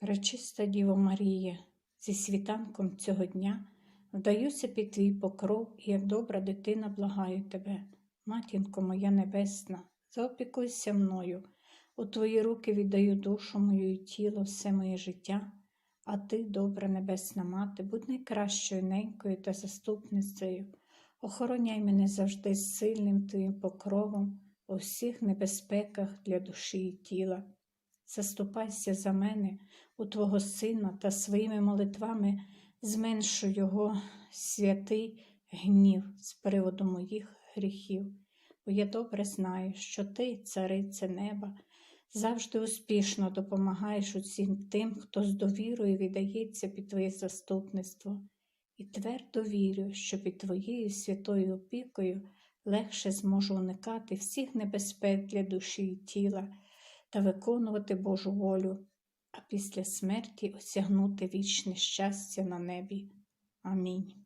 Речиста Діво Марія, зі світанком цього дня вдаюся під твій покров і як добра дитина благаю тебе. Матінко моя небесна, заопікуйся мною, у твої руки віддаю душу мою і тіло, все моє життя, а ти, добра небесна мати, будь найкращою ненькою та заступницею. Охороняй мене завжди сильним твоїм покровом у всіх небезпеках для душі і тіла. Заступайся за мене у Твого Сина та своїми молитвами зменшу Його святий гнів з приводу моїх гріхів, бо я добре знаю, що Ти, цариця неба, завжди успішно допомагаєш усім тим, хто з довірою віддається під Твоє заступництво, і твердо вірю, що під Твоєю святою опікою легше зможу уникати всіх небезпек для душі і тіла та виконувати Божу волю, а після смерті осягнути вічне щастя на небі. Амінь.